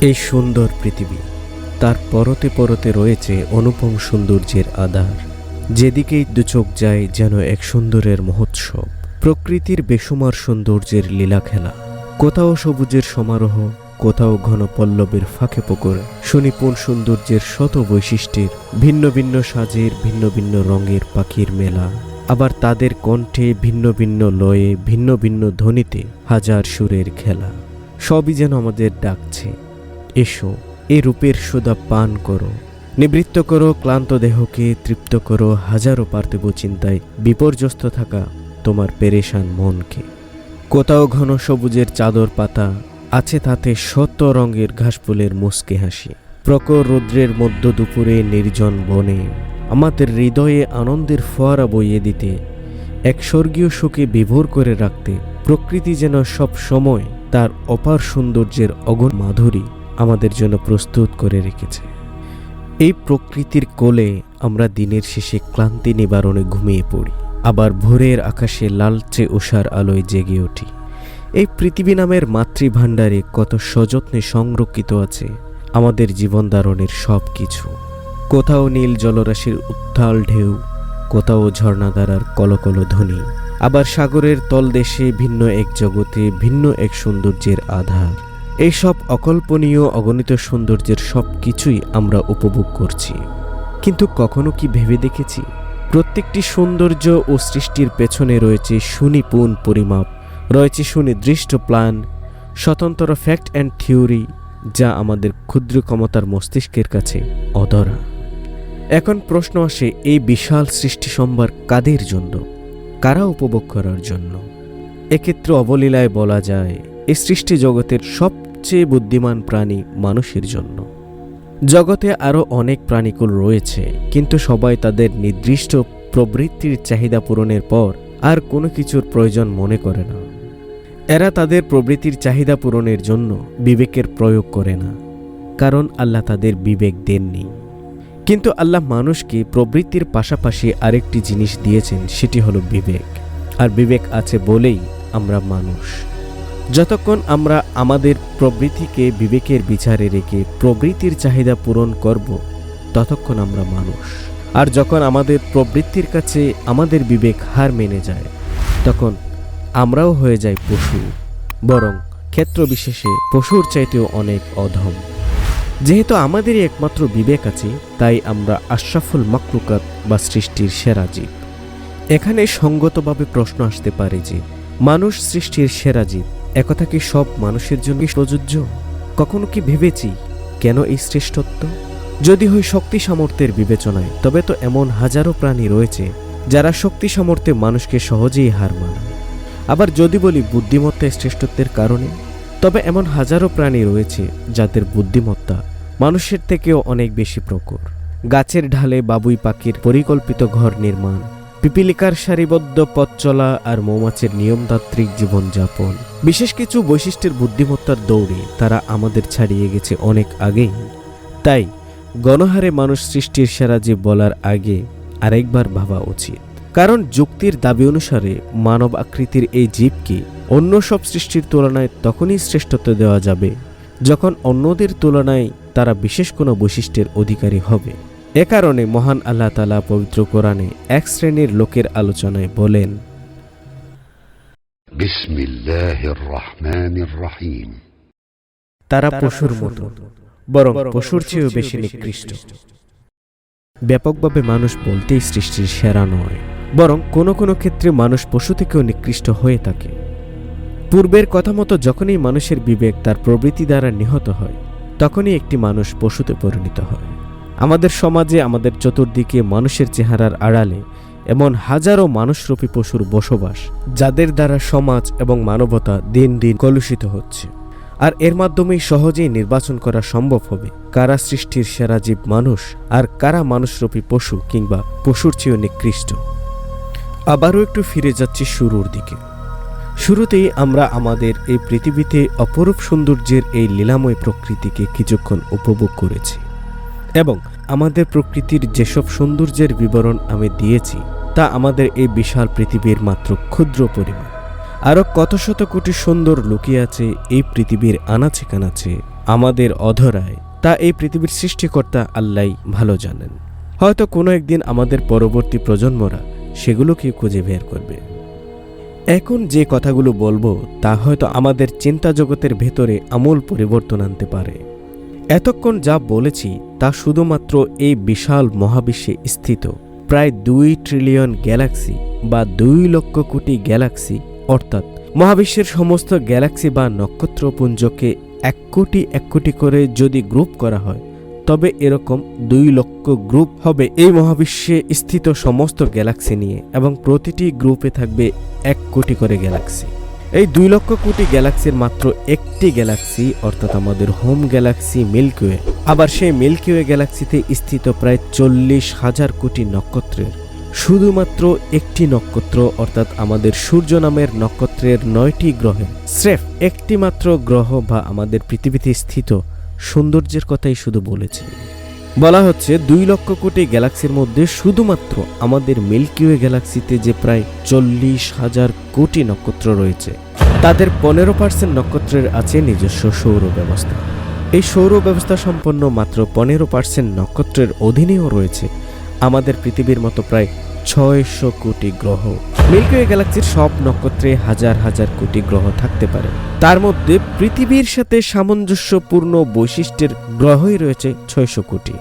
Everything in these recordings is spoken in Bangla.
এই সুন্দর পৃথিবী। তার পরতে পরতে রয়েছে অনুপম সৌন্দর্যের আধার। যেদিকেই দুচোখ যায় যেন এক সুন্দরের মহোৎসব। প্রকৃতির বেসুমার সৌন্দর্যের লীলা খেলা। কোথাও সবুজের সমারোহ, কোথাও ঘন পল্লবের ফাঁকে পুকুর। সুনিপুণ সৌন্দর্যের শত বৈশিষ্ট্যের, ভিন্ন ভিন্ন সাজের, ভিন্ন ভিন্ন রঙের পাখির মেলা। আবার তাদের কণ্ঠে ভিন্ন ভিন্ন লয়ে, ভিন্ন ভিন্ন ধ্বনিতে হাজার সুরের খেলা। সবই যেন আমাদের ডাকছে। এসো, এ রূপের সুদা পান করো। নিবৃত্ত করো, ক্লান্ত দেহকে তৃপ্ত করো, হাজারো পার্থিব চিন্তায় বিপর্যস্ত থাকা তোমার পেরেশান মনকে। কোথাও ঘন সবুজের চাদর পাতা, আছে তাতে শত রঙের ঘাসফুলের মুসকে হাসি। প্রকর রৌদ্রের মধ্য দুপুরে নির্জন বনে, আমাদের হৃদয়ে আনন্দের ফোয়ারা বইয়ে দিতে, এক স্বর্গীয় শোকে বিভোর করে রাখতে, প্রকৃতি যেন সব সময় তার অপার সৌন্দর্যের অগণ মাধুরী। আমাদের জন্য প্রস্তুত করে রেখেছে। এই প্রকৃতির কোলে আমরা দিনের শেষে ক্লান্তি নিবারণে ঘুমিয়ে পড়ি। আবার ভোরের আকাশে লালচে উষার আলোয় জেগে উঠি। এই পৃথিবী নামের মাতৃভাণ্ডারে কত সযত্নে সংরক্ষিত আছে আমাদের জীবন ধারণের সব কিছু কোথাও নীল জলরাশির উত্তাল ঢেউ, কোথাও ঝর্ণাধারার কলকল ধ্বনি, আবার সাগরের তলদেশে ভিন্ন এক জগতে ভিন্ন এক সৌন্দর্যের আধার। এইসব অকল্পনীয় অগণিত সৌন্দর্যের সব কিছুই আমরা উপভোগ করছি। কিন্তু কখনো কি ভেবে দেখেছি? প্রত্যেকটি সৌন্দর্য ও সৃষ্টির পেছনে রয়েছে সুনিপুণ পরিমাপ, রয়েছে সুনির্দিষ্ট প্ল্যান, স্বতন্ত্র ফ্যাক্ট অ্যান্ড থিওরি, যা আমাদের ক্ষুদ্র ক্ষমতার মস্তিষ্কের কাছে অধরা। এখন প্রশ্ন আসে, এই বিশাল সৃষ্টি সম্ভার কাদের জন্য? কারা উপভোগ করার জন্য? এক্ষেত্রে অবলীলায় বলা যায়, এই সৃষ্টি জগতের সবচেয়ে বুদ্ধিমান প্রাণী মানুষের জন্য। জগতে আরও অনেক প্রাণীকুল রয়েছে, কিন্তু সবাই তাদের নির্দিষ্ট প্রবৃত্তির চাহিদা পূরণের পর আর কোনো কিছুর প্রয়োজন মনে করে না। এরা তাদের প্রবৃত্তির চাহিদা পূরণের জন্য বিবেকের প্রয়োগ করে না, কারণ আল্লাহ তাদের বিবেক দেননি। কিন্তু আল্লাহ মানুষকে প্রবৃত্তির পাশাপাশি আরেকটি জিনিস দিয়েছেন, সেটি হলো বিবেক। আর বিবেক আছে বলেই আমরা মানুষ। যতক্ষণ আমরা আমাদের প্রবৃত্তিকে বিবেকের বিচারে রেখে প্রবৃত্তির চাহিদা পূরণ করব, ততক্ষণ আমরা মানুষ। আর যখন আমাদের প্রবৃত্তির কাছে আমাদের বিবেক হার মেনে যায়, তখন আমরাও হয়ে যাই পশু, বরং ক্ষেত্র বিশেষে পশুর চাইতেও অনেক অধম। যেহেতু আমাদেরই একমাত্র বিবেক আছে, তাই আমরা আশরাফুল মাকলুকাত বা সৃষ্টির সেরা জীব। এখানে সঙ্গতভাবে প্রশ্ন আসতে পারে যে, মানুষ সৃষ্টির সেরা জীব একথা কি সব মানুষের জন্য প্রযোজ্য? কখনো কি ভেবেছি কেন এই শ্রেষ্ঠত্ব? যদি হয় শক্তি সামর্থ্যের বিবেচনায়, তবে তো এমন হাজারো প্রাণী রয়েছে যারা শক্তি সামর্থ্যে মানুষকে সহজেই হার মানায়। আবার যদি বলি বুদ্ধিমত্তায় শ্রেষ্ঠত্বের কারণে, তবে এমন হাজারো প্রাণী রয়েছে যাদের বুদ্ধিমত্তা মানুষের থেকেও অনেক বেশি প্রখর। গাছের ঢালে বাবুই পাখির পরিকল্পিত ঘর নির্মাণ পিপিলিকার সারিবদ্ধ পথ চলা আর মৌমাছির নিয়মতান্ত্রিক জীবনযাপন। বিশেষ কিছু বৈশিষ্ট্যের বুদ্ধিমত্তার দৌড়ে তারা আমাদের ছাড়িয়ে গেছে অনেক আগেই। তাই, গণহারে মানুষ সৃষ্টির সেরা জীব বলার আগে আরেকবার ভাবা উচিত। কারণ যুক্তির দাবি অনুসারে মানব আকৃতির এই জীবকে অন্য সব সৃষ্টির তুলনায় তখনই শ্রেষ্ঠত্ব দেওয়া যাবে, যখন অন্যদের তুলনায় তারা বিশেষ কোনো বৈশিষ্ট্যের অধিকারী হবে। এ কারণে মহান আল্লাহ তালা পবিত্র কোরআনে এক শ্রেণির লোকের আলোচনায় বলেন তারা পশুর মতো বরং পশুর চেয়েও বেশি নিকৃষ্ট। ব্যাপকভাবে মানুষ বলতেই সৃষ্টির সেরা নয় বরং কোনো কোনো ক্ষেত্রে মানুষ পশু থেকেও নিকৃষ্ট হয়ে থাকে। পূর্বের কথা মতো যখনই মানুষের বিবেক তার প্রবৃতি দ্বারা নিহত হয় তখনই একটি মানুষ পশুতে পরিণত হয়। আমাদের সমাজে আমাদের চতুর্দিকে মানুষের চেহারার আড়ালে এমন হাজারো মানুষরূপী পশুর বসবাস, যাদের দ্বারা সমাজ এবং মানবতা দিন দিন কলুষিত হচ্ছে। আর এর মাধ্যমেই সহজেই নির্বাচন করা সম্ভব হবে। কারা সৃষ্টির সেরা জীব মানুষ আর কারা মানুষরূপী পশু কিংবা পশুর চেয়েও নিকৃষ্ট। আবারও একটু ফিরে যাচ্ছি শুরুর দিকে। শুরুতেই আমরা আমাদের এই পৃথিবীতে অপরূপ সৌন্দর্যের এই লীলাময় প্রকৃতিকে কিছুক্ষণ উপভোগ করেছি। এবং আমাদের প্রকৃতির যেসব সৌন্দর্যের বিবরণ আমি দিয়েছি, তা আমাদের এই বিশাল পৃথিবীর মাত্র ক্ষুদ্র পরিমাণ। আরও কত শত কোটি সুন্দর লুকিয়ে আছে এই পৃথিবীর আনাচে কানাচে আমাদের অধরায়, তা এই পৃথিবীর সৃষ্টিকর্তা আল্লাহ ভালো জানেন। হয়তো কোনো একদিন আমাদের পরবর্তী প্রজন্মরা সেগুলোকে খুঁজে বের করবে। এখন যে কথাগুলো বলব, তা হয়তো আমাদের চিন্তা জগতের ভেতরে আমূল পরিবর্তন আনতে পারে। এতক্ষণ যা বলেছি তা শুধুমাত্র এই বিশাল মহাবিশ্বে স্থিত। প্রায় দুই ট্রিলিয়ন গ্যালাক্সি বা দুই লক্ষ কোটি গ্যালাক্সি অর্থাৎ মহাবিশ্বের সমস্ত গ্যালাক্সি বা নক্ষত্রপুঞ্জকে এক কোটি এক কোটি করে যদি গ্রুপ করা হয়, তবে এরকম দুই লক্ষ গ্রুপ হবে এই মহাবিশ্বে স্থিত সমস্ত গ্যালাক্সি নিয়ে এবং প্রতিটি গ্রুপে থাকবে এক কোটি করে গ্যালাক্সি এই দুই লক্ষ কোটি গ্যালাক্সির মাত্র একটি গ্যালাক্সি, অর্থাৎ আমাদের হোম গ্যালাক্সি মিল্কিওয়ে। আবার সেই মিল্কিওয়ে গ্যালাক্সিতে স্থিত প্রায় চল্লিশ হাজার কোটি নক্ষত্রের। শুধুমাত্র একটি নক্ষত্র, অর্থাৎ আমাদের সূর্য নামের নক্ষত্রের নয়টি গ্রহে। স্রেফ একটি মাত্র গ্রহ বা আমাদের পৃথিবীতে স্থিত। সৌন্দর্যের কথাই শুধু বলেছি। বলা হচ্ছে দুই লক্ষ কোটি গ্যালাক্সির মধ্যে শুধুমাত্র আমাদের মিল্কিওয়ে গ্যালাক্সিতে যে প্রায় চল্লিশ হাজার কোটি নক্ষত্র রয়েছে, তাদের পনেরো পার্সেন্ট নক্ষত্রের আছে নিজস্ব সৌর ব্যবস্থা। এই সৌর ব্যবস্থা সম্পন্ন মাত্র পনেরো পার্সেন্ট নক্ষত্রের অধীনেও রয়েছে। আমাদের পৃথিবীর মতো প্রায় ছয়শো কোটি গ্রহ। মিল্কিওয়ে গ্যালাক্সির সব নক্ষত্রে হাজার হাজার কোটি গ্রহ থাকতে পারে। তার মধ্যে পৃথিবীর সাথে সামঞ্জস্যপূর্ণ বৈশিষ্ট্যের গ্রহই রয়েছে ছয়শো কোটি।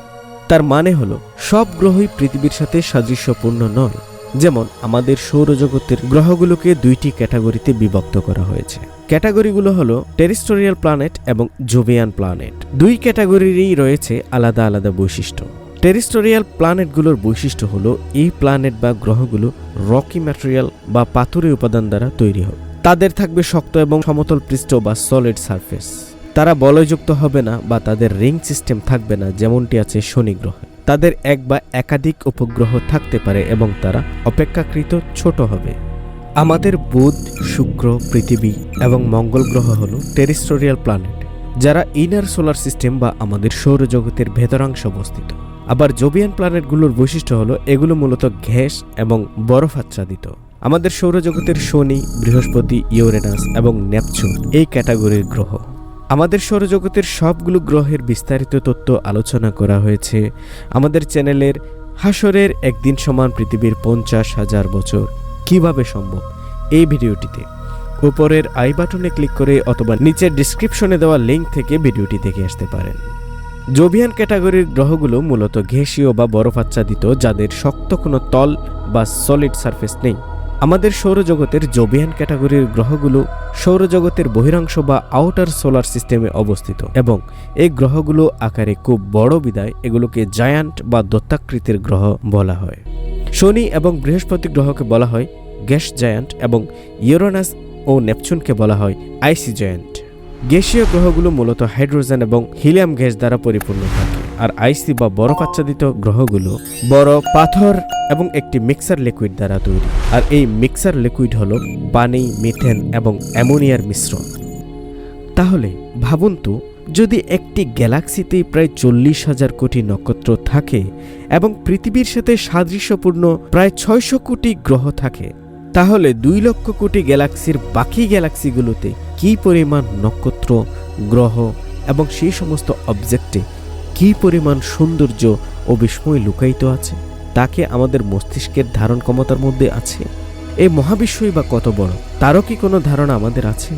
তার মানে হলো, সব গ্রহই পৃথিবীর সাথে সাদৃশ্যপূর্ণ নয়। যেমন আমাদের সৌরজগতের গ্রহগুলোকে দুইটি ক্যাটাগরিতে বিভক্ত করা হয়েছে। ক্যাটাগরিগুলো হলো টেরিস্টোরিয়াল প্ল্যানেট এবং জোভিয়ান প্ল্যানেট। দুই ক্যাটাগরিরই রয়েছে আলাদা আলাদা বৈশিষ্ট্য। টেরিস্টোরিয়াল প্ল্যানেটগুলোর বৈশিষ্ট্য হলো এই প্ল্যানেট বা গ্রহগুলো রকি ম্যাটেরিয়াল বা পাথুরে উপাদান দ্বারা তৈরি হয়। তাদের থাকবে শক্ত এবং সমতল পৃষ্ঠ বা সলিড সারফেস তারা বলয়যুক্ত হবে না বা তাদের রিং সিস্টেম থাকবে না যেমনটি আছে শনি গ্রহে। তাদের এক বা একাধিক উপগ্রহ থাকতে পারে এবং তারা অপেক্ষাকৃত ছোট হবে। আমাদের বুধ, শুক্র, পৃথিবী এবং মঙ্গল গ্রহ হল টেরিস্টোরিয়াল প্ল্যানেট, যারা ইনার সোলার সিস্টেম বা আমাদের সৌরজগতের ভেতরাংশ অবস্থিত। আবার জোবিয়ান প্ল্যানেটগুলোর বৈশিষ্ট্য হলো এগুলো মূলত ঘ্যাস এবং বরফ আচ্ছাদিত। আমাদের সৌরজগতের শনি, বৃহস্পতি, ইউরেনাস এবং নেপচুন এই ক্যাটাগরির গ্রহ। আমাদের সৌরজগতের সবগুলো গ্রহের বিস্তারিত তথ্য আলোচনা করা হয়েছে আমাদের চ্যানেলের হাসরের একদিন সমান পৃথিবীর পঞ্চাশ হাজার বছর। কীভাবে সম্ভব? এই ভিডিওটিতে। উপরের আই বাটনে ক্লিক করে অথবা নিচের ডিসক্রিপশনে দেওয়া লিঙ্ক থেকে ভিডিওটি দেখে আসতে পারেন। জোভিয়ান ক্যাটাগরির গ্রহগুলো মূলত ঘেঁষীয় বা বরফ আচ্ছাদিত, যাদের শক্ত কোনো তল বা সলিড সারফেস নেই। আমাদের সৌরজগতের জোবিয়ান ক্যাটাগরির গ্রহগুলো সৌরজগতের বহিরাংশ বা আউটার সোলার সিস্টেমে অবস্থিত এবং এই গ্রহগুলো আকারে খুব বড় বিদায় এগুলোকে জায়ান্ট বা দত্তাকৃতির গ্রহ বলা হয়। শনি এবং বৃহস্পতি গ্রহকে বলা হয় গ্যাস জায়ান্ট এবং ইউরেনাস ও নেপচুনকে বলা হয় আইসি জায়ান্ট গ্যাসীয় গ্রহগুলো মূলত হাইড্রোজেন এবং হিলিয়াম গ্যাস দ্বারা পরিপূর্ণ থাকে, আর আইসি বা বরফ আচ্ছাদিত গ্রহগুলো বড়, পাথর এবং একটি মিক্সার লিকুইড দ্বারা তৈরি। আর এই মিক্সার লিকুইড হলো পানি, মিথেন এবং অ্যামোনিয়ার মিশ্রণ। তাহলে ভাবুন তো, যদি একটি গ্যালাক্সিতে প্রায় চল্লিশ হাজার কোটি নক্ষত্র থাকে এবং পৃথিবীর সাথে সাদৃশ্যপূর্ণ প্রায় ছয়শো কোটি গ্রহ থাকে, তাহলে দুই লক্ষ কোটি গ্যালাক্সির বাকি গ্যালাক্সিগুলোতে কী পরিমাণ নক্ষত্র, গ্রহ এবং সেই সমস্ত অবজেক্টে কী পরিমাণ সৌন্দর্য ও বিস্ময় লুকায়িত আছে তাকে আমাদের মস্তিষ্কের ধারণ ক্ষমতার মধ্যে আছে? এই মহাবিশ্বই বা কত বড়, তারও কি কোনো ধারণা আমাদের আছে?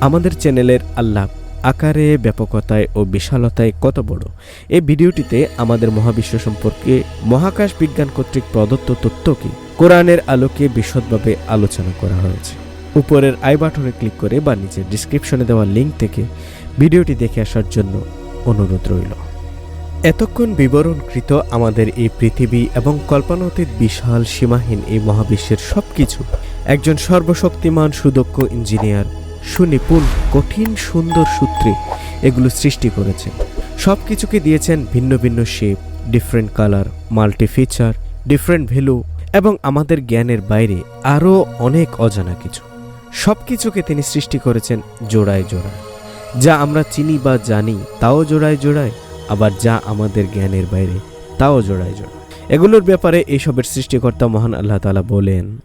আমাদের চ্যানেলের আল্লাহ আকারে, ব্যাপকতায় ও বিশালতায় কত বড়? এই ভিডিওটিতে আমাদের মহাবিশ্ব সম্পর্কে মহাকাশ বিজ্ঞান কর্তৃক প্রদত্ত তথ্যকে কোরআনের আলোকে বিশদভাবে আলোচনা করা হয়েছে। উপরের আই বাটনে ক্লিক করে বা নিচের ডিসক্রিপশনে দেওয়া লিঙ্ক থেকে ভিডিওটি দেখে আসার জন্য অনুরোধ রইল। এতক্ষণ বিবরণকৃত আমাদের এই পৃথিবী এবং কল্পনাতীত বিশাল সীমাহীন এই মহাবিশ্বের সবকিছু। একজন সর্বশক্তিমান সুদক্ষ ইঞ্জিনিয়ার সুনিপুণ কঠিন সুন্দর সূত্রে এগুলো সৃষ্টি করেছেন সব কিছুকে দিয়েছেন ভিন্ন ভিন্ন shape different colour multi feature different value এবং আমাদের জ্ঞানের বাইরে আরও অনেক অজানা কিছু। সব কিছুকে তিনি সৃষ্টি করেছেন জোড়ায় জোড়ায়। যা আমরা চিনি বা জানি তাও জোড়ায় জোড়ায় আবার যা আমাদের জ্ঞানের বাইরে তাও জোড়ায় জোড়ায়। এগুলোর ব্যাপারে এসবের সৃষ্টিকর্তা মহান আল্লাহ তালা বলেন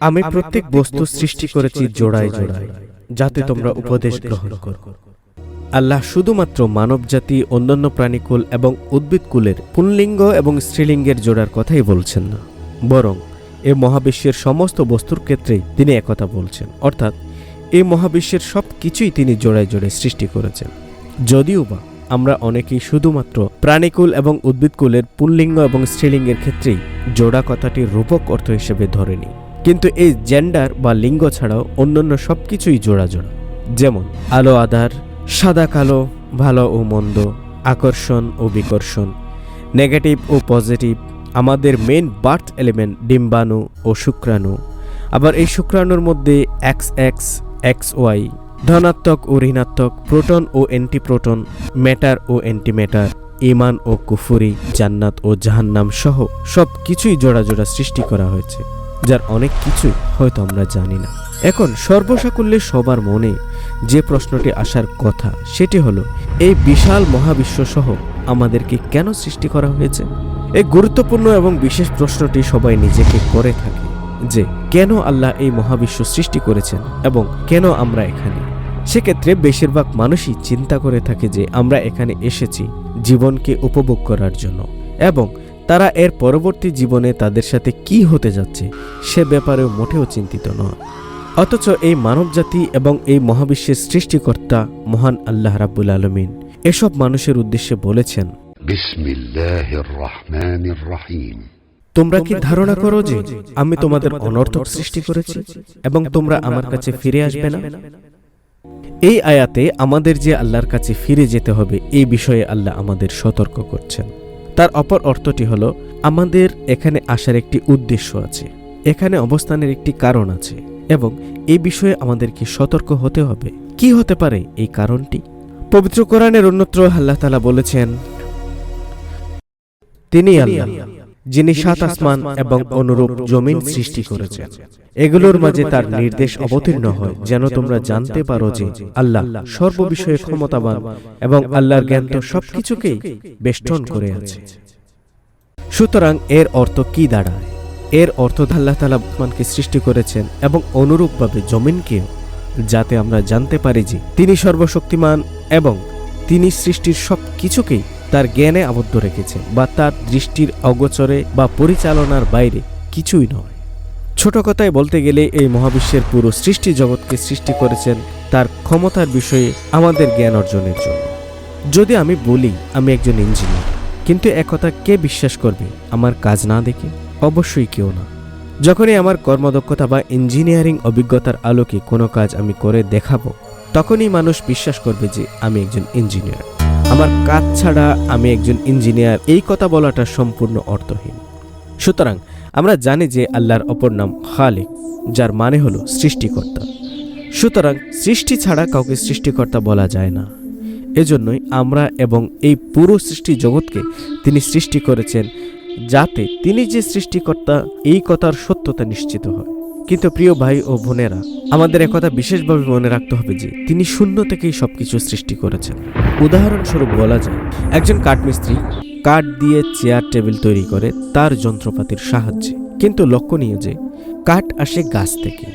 আমি প্রত্যেক বস্তু সৃষ্টি করেছি জোড়ায় জোড়ায় যাতে তোমরা উপদেশ গ্রহণ করো। আল্লাহ শুধুমাত্র মানব জাতি অন্যান্য প্রাণীকুল এবং উদ্ভিদকুলের পুনলিঙ্গ এবং স্ত্রীলিঙ্গের জোড়ার কথাই বলছেন না বরং এ মহাবিশ্বের সমস্ত বস্তুর ক্ষেত্রেই তিনি একথা বলছেন। অর্থাৎ এই মহাবিশ্বের সব কিছুই তিনি জোড়ায় জোড়ে সৃষ্টি করেছেন। যদিও বা আমরা অনেকেই শুধুমাত্র প্রাণীকুল এবং উদ্ভিদকুলের পুল্লিঙ্গ এবং স্ত্রীলিঙ্গের ক্ষেত্রেই জোড়া কথাটি রূপক অর্থ হিসেবে ধরে নিই কিন্তু এই জেন্ডার বা লিঙ্গ ছাড়াও অন্যান্য সব কিছুই জোড়া জোড়া। যেমন, আলো আধার, সাদা কালো, ভালো ও মন্দ, আকর্ষণ ও বিকর্ষণ, নেগেটিভ ও পজিটিভ আমাদের মেন বার্থ এলিমেন্ট ডিম্বাণু ও শুক্রাণু। আবার এই শুক্রাণুর মধ্যে এক্স এক্স এক্স ওয়াই ধনাত্মক ও ঋণাত্মক প্রোটন ও অ্যান্টিপ্রোটন ম্যাটার ও অ্যান্টিম্যাটার ইমান ও কুফুরি, জান্নাত ও জাহান্নাম সহ সব কিছুই জোড়া জোড়া সৃষ্টি করা হয়েছে, যার অনেক কিছুই হয়তো আমরা জানি না। এখন সর্বসাকুল্যে সবার মনে যে প্রশ্নটি আসার কথা, সেটি হলো, এই বিশাল মহাবিশ্ব সহ আমাদেরকে কেন সৃষ্টি করা হয়েছে? এই গুরুত্বপূর্ণ এবং বিশেষ প্রশ্নটি সবাই নিজেকে করে থাকে, যে কেন আল্লাহ এই মহাবিশ্ব সৃষ্টি করেছেন এবং কেন আমরা এখানে? সেক্ষেত্রে বেশিরভাগ মানুষই চিন্তা করে থাকে যে আমরা এখানে এসেছি জীবনকে উপভোগ করার জন্য এবং তারা এর পরবর্তী জীবনে তাদের সাথে কি হতে যাচ্ছে সে ব্যাপারেও মোটেও চিন্তিত নয় অথচ এই মানবজাতি এবং এই মহাবিশ্বের সৃষ্টিকর্তা মহান আল্লাহ রাব্বুল আলমিন এসব মানুষের উদ্দেশ্যে বলেছেন তোমরা কি ধারণা করো যে আমি তোমাদের অনর্থক সৃষ্টি করেছি এবং তোমরা আমার কাছে ফিরে আসবে না? এই আয়াতে আমাদের যে আল্লাহর কাছে ফিরে যেতে হবে এই বিষয়ে আল্লাহ আমাদের সতর্ক করছেন। তার অপর অর্থটি হল আমাদের এখানে আসার একটি উদ্দেশ্য আছে এখানে অবস্থানের একটি কারণ আছে এবং এ বিষয়ে আমাদেরকে সতর্ক হতে হবে। কি হতে পারে এই কারণটি? পবিত্র কোরআনের অন্যত্র আল্লাহ তালা বলেছেন তিনি আল্লাহ, যিনি সাত আসমান এবং অনুরূপ জমিন সৃষ্টি করেছেন। এগুলোর মাঝে তার নির্দেশ অবতীর্ণ হয়, যেন তোমরা জানতে পারো যে আল্লাহ সর্ববিষয়ে ক্ষমতাবান এবং আল্লাহর জ্ঞান তো সবকিছুকেই বেষ্টন করে আছে। সুতরাং এর অর্থ কি দাঁড়ায়? এর অর্থ আল্লাহ তালা আসমানকে সৃষ্টি করেছেন এবং অনুরূপভাবে জমিনকেও, যাতে আমরা জানতে পারি যে তিনি সর্বশক্তিমান এবং তিনি সৃষ্টির সব কিছুকেই তার জ্ঞানে আবদ্ধ রেখেছেন বা তার দৃষ্টির অগোচরে বা পরিচালনার বাইরে কিছুই নয়। ছোট কথায় বলতে গেলে এই মহাবিশ্বের পুরো সৃষ্টি জগৎকে সৃষ্টি করেছেন তার ক্ষমতার বিষয়ে আমাদের জ্ঞান অর্জনের জন্য। যদি আমি বলি, আমি একজন ইঞ্জিনিয়ার, কিন্তু একথা কে বিশ্বাস করবে? আমার কাজ না দেখে? অবশ্যই কেউ না। যখনই আমার কর্মদক্ষতা বা ইঞ্জিনিয়ারিং অভিজ্ঞতার আলোকে কোনো কাজ আমি করে দেখাবো, তখনই মানুষ বিশ্বাস করবে যে আমি একজন ইঞ্জিনিয়ার। আমার কাজ ছাড়া আমি একজন ইঞ্জিনিয়ার। এই কথা বলাটা সম্পূর্ণ অর্থহীন। সুতরাং আমরা জানি যে আল্লাহর অপর নাম খালিক, যার মানে হলো সৃষ্টিকর্তা। সুতরাং সৃষ্টি ছাড়া কাউকে সৃষ্টিকর্তা বলা যায় না। এজন্যই আমরা এবং এই পুরো সৃষ্টি জগৎকে তিনি সৃষ্টি করেছেন যাতে তিনি যে সৃষ্টিকর্তা, এই কথার সত্যতা নিশ্চিত হয়। কিন্তু প্রিয় ভাই ও বোনেরা, আমাদের একথা বিশেষভাবে মনে রাখতে হবে যে, তিনি শূন্য থেকেই সবকিছু সৃষ্টি করেছেন। উদাহরণস্বরূপ বলা যায়, একজন কাঠমিস্ত্রি কাঠ দিয়ে চেয়ার টেবিল তৈরি করে তার যন্ত্রপাতির সাহায্যে। কিন্তু লক্ষণীয় যে, কাঠ আসে গাছ থেকে।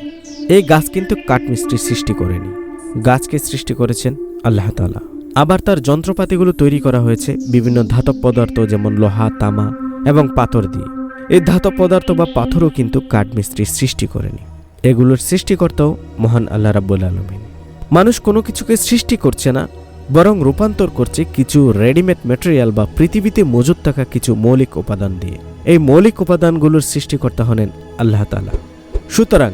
এই গাছ কিন্তু কাঠমিস্ত্রি সৃষ্টি করেনি। গাছকে সৃষ্টি করেছেন আল্লাহ তালা আবার তার যন্ত্রপাতিগুলো তৈরি করা হয়েছে বিভিন্ন ধাতব পদার্থ যেমন লোহা, তামা এবং পাথর দিয়ে। এই ধাতব পদার্থ বা পাথরও কিন্তু কাঠমিস্ত্রি সৃষ্টি করেনি। এগুলোর সৃষ্টিকর্তাও মহান আল্লাহ রাব্বুল আলমিন। মানুষ কোনো কিছুকে সৃষ্টি করছে না, বরং রূপান্তর করছে কিছু রেডিমেড ম্যাটেরিয়াল বা পৃথিবীতে মজুদ থাকা কিছু মৌলিক উপাদান দিয়ে। এই মৌলিক উপাদানগুলোর সৃষ্টিকর্তা হলেন আল্লাহ তালা সুতরাং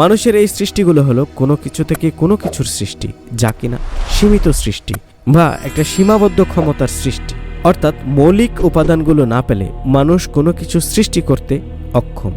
মানুষের এই সৃষ্টিগুলো হলো কোনো কিছু থেকে কোনো কিছুর সৃষ্টি, যা কিনা সীমিত সৃষ্টি বা একটা সীমাবদ্ধ ক্ষমতার সৃষ্টি। অর্থাৎ মৌলিক উপাদানগুলো না পেলে মানুষ কোনো কিছু সৃষ্টি করতে অক্ষম।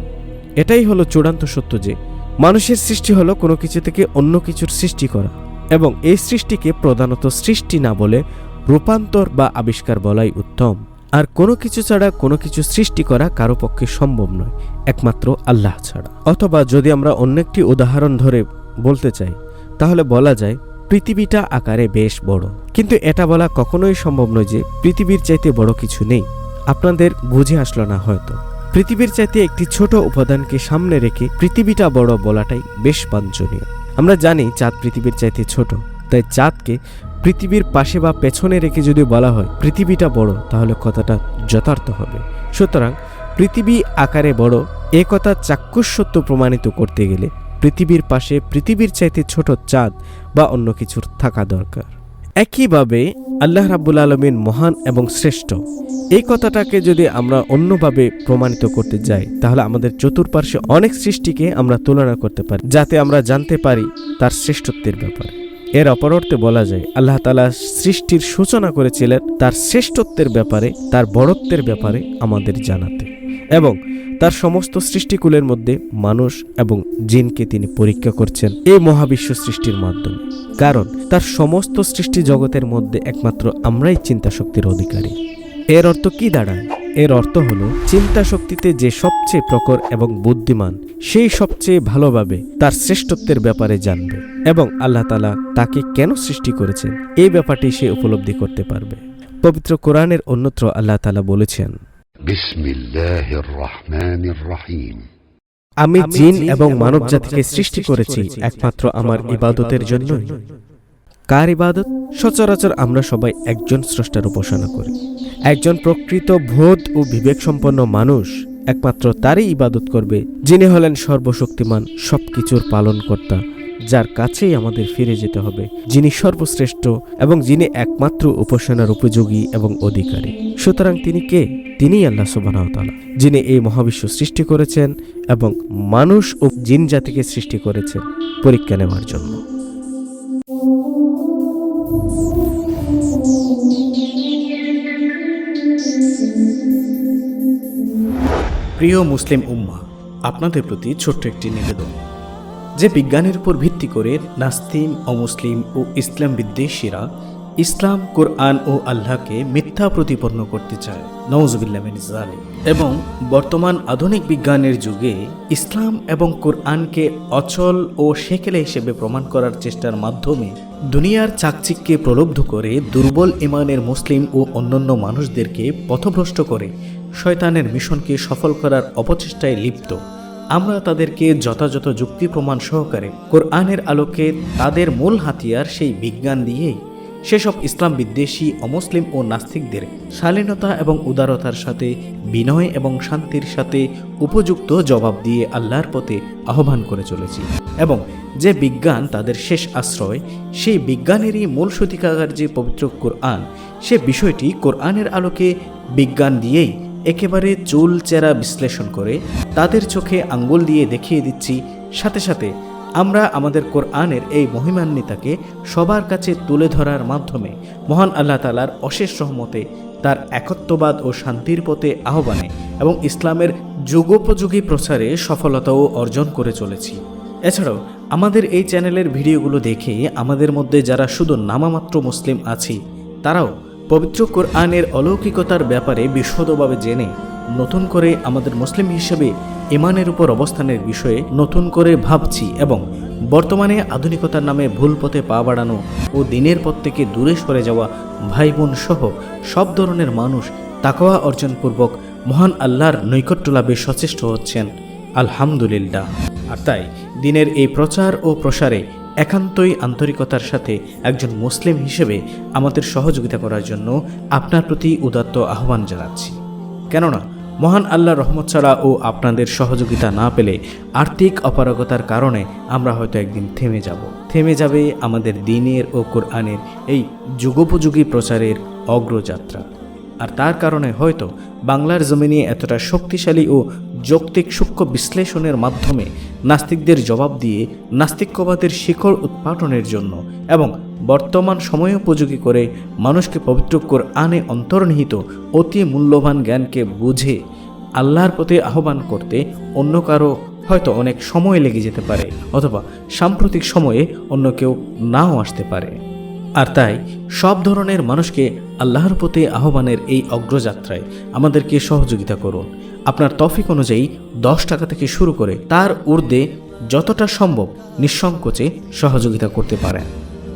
এটাই হলো চূড়ান্ত সত্য যে মানুষের সৃষ্টি হলো কোনো কিছু থেকে অন্য কিছুর সৃষ্টি করা এবং এই সৃষ্টিকে প্রধানত সৃষ্টি না বলে রূপান্তর বা আবিষ্কার বলাই উত্তম। আর কোনো কিছু ছাড়া কোনো কিছু সৃষ্টি করা কারও পক্ষে সম্ভব নয়, একমাত্র আল্লাহ ছাড়া। অথবা যদি আমরা অন্য একটি উদাহরণ ধরে বলতে চাই, তাহলে বলা যায় পৃথিবীটা আকারে বেশ বড়। কিন্তু এটা বলা কখনোই সম্ভব নয় যে পৃথিবীর চাইতে বড় কিছু নেই। আপনাদের বুঝে আসলো না হয়তো। পৃথিবীর চাইতে একটি ছোট উপাদানকে সামনে রেখে পৃথিবীটা বড় বলাটাই বেশ বাঞ্ছনীয়। আমরা জানি চাঁদ পৃথিবীর চাইতে ছোট। তাই চাঁদকে পৃথিবীর পাশে বা পেছনে রেখে যদি বলা হয় পৃথিবীটা বড়, তাহলে কথাটা যথার্থ হবে। সুতরাং পৃথিবী আকারে বড় এ কথা চাক্ষুষত্ব প্রমাণিত করতে গেলে পৃথিবীর পাশে পৃথিবীর চাইতে ছোট চাঁদ বা অন্য কিছুর থাকা দরকার। একইভাবে আল্লাহ রাব্বুল আলমিন মহান এবং শ্রেষ্ঠ। এই কথাটাকে যদি আমরা অন্যভাবে প্রমাণিত করতে যাই, তাহলে আমাদের চতুর্পার্শ্বে অনেক সৃষ্টিকে আমরা তুলনা করতে পারি, যাতে আমরা জানতে পারি তার শ্রেষ্ঠত্বের ব্যাপারে। এর অপর অর্থে বলা যায়, আল্লাহ তালা সৃষ্টির সূচনা করেছিলেন তার শ্রেষ্ঠত্বের ব্যাপারে, তার বড়ত্বের ব্যাপারে আমাদের জানাতে। এবং তার সমস্ত সৃষ্টিকুলের মধ্যে মানুষ এবং জিনকে তিনি পরীক্ষা করছেন এই মহাবিশ্ব সৃষ্টির মাধ্যমে। কারণ তার সমস্ত সৃষ্টি জগতের মধ্যে একমাত্র আমরাই চিন্তা শক্তির অধিকারী। এর অর্থ কি দাঁড়ায়? এর অর্থ হলো চিন্তা শক্তিতে যে সবচেয়ে প্রখর এবং বুদ্ধিমান, সেই সবচেয়ে ভালোভাবে তার শ্রেষ্ঠত্বের ব্যাপারে জানবে এবং আল্লাহ তালা তাকে কেন সৃষ্টি করেছেন? এই ব্যাপারটি সে উপলব্ধি করতে পারবে। পবিত্র কোরআনের অন্যত্র আল্লাহ তালা বলেছেন আমি জিন এবং মানব জাতিকে সৃষ্টি করেছি একমাত্র আমার ইবাদতের জন্য কার ইবাদত? সচরাচর আমরা সবাই একজন স্রষ্টার উপাসনা করি। একজন প্রকৃত ভোধ ও বিবেক সম্পন্ন মানুষ একমাত্র তারই ইবাদত করবে যিনি হলেন সর্বশক্তিমান সবকিছুর পালনকর্তা। যার কাছেই আমাদের ফিরে যেতে হবে, যিনি সর্বশ্রেষ্ঠ এবং যিনি একমাত্র উপাসনার উপযোগী এবং অধিকারী। সুতরাং তিনি কে? তিনিই আল্লাহ সুবাহতালা যিনি এই মহাবিশ্ব সৃষ্টি করেছেন এবং মানুষ ও জিন জাতিকে সৃষ্টি করেছেন পরীক্ষা নেওয়ার জন্য। প্রিয় মুসলিম উম্মা, আপনাদের প্রতি ছোট্ট একটি নিবেদন। যে বিজ্ঞানের উপর ভিত্তি করে নাস্তিম অমুসলিম ও ইসলাম বিদ্বেষীরা ইসলাম, কোরআন ও আল্লাহকে মিথ্যা প্রতিপন্ন করতে চায়। নওয়াজবিল্লামিন এবং বর্তমান আধুনিক বিজ্ঞানের যুগে ইসলাম এবং কোরআনকে অচল ও সেকেলে হিসেবে প্রমাণ করার চেষ্টার মাধ্যমে দুনিয়ার চাকচিককে প্রলব্ধ করে দুর্বল ইমানের মুসলিম ও অন্যান্য মানুষদেরকে পথভ্রষ্ট করে শয়তানের মিশনকে সফল করার অপচেষ্টায় লিপ্ত। আমরা তাদেরকে যথাযথ যুক্তি প্রমাণ সহকারে কোরআনের আলোকে তাদের মূল হাতিয়ার সেই বিজ্ঞান দিয়েই। সেসব ইসলাম বিদ্বেষী, অমুসলিম ও নাস্তিকদের শালীনতা এবং উদারতার সাথে, বিনয় এবং শান্তির সাথে উপযুক্ত জবাব দিয়ে আল্লাহর পথে আহ্বান করে চলেছি। এবং যে বিজ্ঞান তাদের শেষ আশ্রয়, সেই বিজ্ঞানেরই মূল সতিকাগার যে পবিত্র কোরআন, সে বিষয়টি কোরআনের আলোকে বিজ্ঞান দিয়েই একেবারে চুল চেরা বিশ্লেষণ করে তাদের চোখে আঙ্গুল দিয়ে দেখিয়ে দিচ্ছি, সাথে সাথে আমরা আমাদের কোরআনের এই মহিমান্বিতাকে সবার কাছে তুলে ধরার মাধ্যমে মহান আল্লাহ তালার অশেষ রহমতে তার একত্ববাদ ও শান্তির পথে আহ্বানে এবং ইসলামের যুগোপযোগী প্রচারে সফলতাও অর্জন করে চলেছি। এছাড়াও আমাদের এই চ্যানেলের ভিডিওগুলো দেখে আমাদের মধ্যে যারা শুধু নামামাত্র মুসলিম আছি, তারাও পবিত্র কোরআনের অলৌকিকতার ব্যাপারে বিশদভাবে জেনে নতুন করে আমাদের মুসলিম হিসেবে ইমানের উপর অবস্থানের বিষয়ে নতুন করে ভাবছি এবং বর্তমানে আধুনিকতার নামে ভুল পথে পা বাড়ানো ও দিনের পথ থেকে দূরে সরে যাওয়া ভাই বোন সহ সব ধরনের মানুষ তাকওয়া অর্জনপূর্বক মহান আল্লাহর নৈকট্য লাভে সচেষ্ট হচ্ছেন। আলহামদুলিল্লাহ। আর তাই দিনের এই প্রচার ও প্রসারে একান্তই আন্তরিকতার সাথে একজন মুসলিম হিসেবে আমাদের সহযোগিতা করার জন্য আপনার প্রতি উদাত্ত আহ্বান জানাচ্ছি। কেননা, মহান আল্লাহ রহমত ছাড়া ও আপনাদের সহযোগিতা না পেলে আর্থিক অপারগতার কারণে আমরা হয়তো একদিন থেমে যাব। থেমে যাবে আমাদের দিনের ও কোরআনের এই যুগোপযোগী প্রচারের অগ্রযাত্রা। আর তার কারণে হয়তো বাংলার জমিনে এতটা শক্তিশালী ও যৌক্তিক সূক্ষ্ম বিশ্লেষণের মাধ্যমে নাস্তিকদের জবাব দিয়ে নাস্তিক্যবাদের শিকড় উৎপাটনের জন্য এবং বর্তমান সময়োপযোগী করে মানুষকে পবিত্র আনে অন্তর্নিহিত অতি মূল্যবান জ্ঞানকে বুঝে আল্লাহর প্রতি আহ্বান করতে অন্য কারও হয়তো অনেক সময় লেগে যেতে পারে অথবা সাম্প্রতিক সময়ে অন্য কেউ নাও আসতে পারে। আর তাই সব ধরনের মানুষকে আল্লাহর প্রতি আহ্বানের এই অগ্রযাত্রায় আমাদেরকে সহযোগিতা করুন। আপনার তফিক অনুযায়ী দশ টাকা থেকে শুরু করে তার ঊর্ধ্বে যতটা সম্ভব নিঃসংকোচে সহযোগিতা করতে পারেন।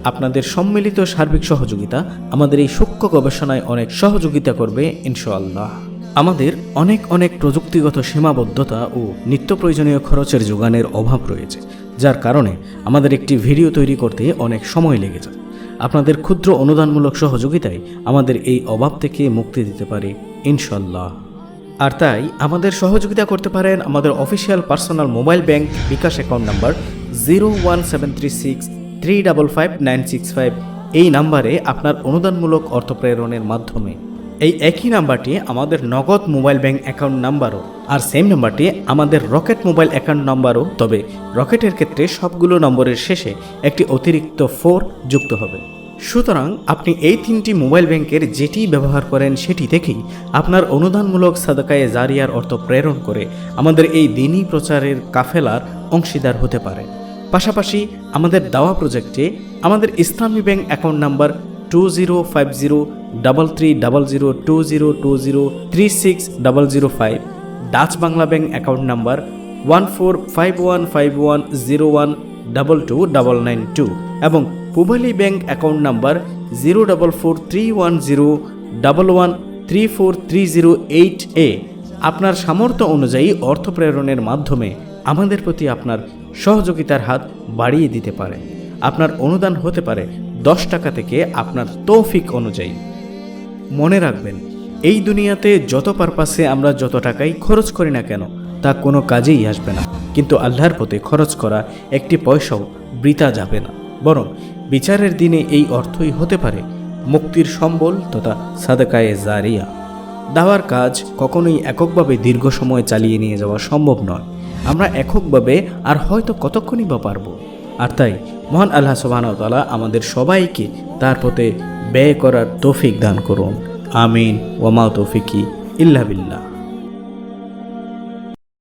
আপনাদের সম্মিলিত সার্বিক সহযোগিতা আমাদের এই সূক্ষ্ম গবেষণায় অনেক সহযোগিতা করবে, ইনশাআল্লাহ। আমাদের অনেক অনেক প্রযুক্তিগত সীমাবদ্ধতা ও নিত্য প্রয়োজনীয় খরচের যোগানের অভাব রয়েছে, যার কারণে আমাদের একটি ভিডিও তৈরি করতে অনেক সময় লেগে যায়। আপনাদের ক্ষুদ্র অনুদানমূলক সহযোগিতায় আমাদের এই অভাব থেকে মুক্তি দিতে পারে ইনশাল্লাহ আর তাই আমাদের সহযোগিতা করতে পারেন আমাদের official personal mobile bank Bkash account number zero one seven three six three double five nine six five. এই নাম্বারে আপনার অনুদানমূলক অর্থ প্রেরণের মাধ্যমে এই একই নাম্বারটি আমাদের নগদ মোবাইল ব্যাংক অ্যাকাউন্ট নাম্বারও, আর সেম নাম্বারটি আমাদের রকেট মোবাইল অ্যাকাউন্ট নাম্বারও। তবে রকেটের ক্ষেত্রে সবগুলো নম্বরের শেষে একটি অতিরিক্ত ফোর যুক্ত হবে। সুতরাং আপনি এই তিনটি মোবাইল ব্যাংকের যেটি ব্যবহার করেন সেটি থেকেই আপনার অনুদানমূলক সাদাকায়ে জারিয়ার অর্থ প্রেরণ করে আমাদের এই দিনই প্রচারের কাফেলার অংশীদার হতে পারে। পাশাপাশি আমাদের দাওয়া প্রজেক্টে আমাদের Islami bank account number two zero five zero double three double zero two zero two zero three six double zero five Dutch Bangla bank account number one four five one five one zero one double two double nine two এবং Pubali bank account number zero double four three one zero double one three four three zero eight এ আপনার সামর্থ্য অনুযায়ী অর্থ প্রেরণের মাধ্যমে আমাদের প্রতি আপনার সহযোগিতার হাত বাড়িয়ে দিতে পারে আপনার অনুদান হতে পারে দশ টাকা থেকে আপনার তৌফিক অনুযায়ী। মনে রাখবেন, এই দুনিয়াতে যত পারপাসে আমরা যত টাকাই খরচ করি না কেন, তা কোনো কাজেই আসবে না। কিন্তু আল্লাহর পথে খরচ করা একটি পয়সাও বৃথা যাবে না। বরং বিচারের দিনে এই অর্থই হতে পারে মুক্তির সম্বল তথা সাদাকায়ে জারিয়া। দাওয়ার কাজ কখনোই এককভাবে দীর্ঘ সময় চালিয়ে নিয়ে যাওয়া সম্ভব নয়। আমরা এককভাবে আর হয়তো কতক্ষণই বা পারব। আর তাই মহান আল্লাহ সুবাহতালা আমাদের সবাইকে তার পথে ব্যয় করার তৌফিক দান করুন। আমিন। ওমা তৌফিকি ইল্লা বিল্লাহ।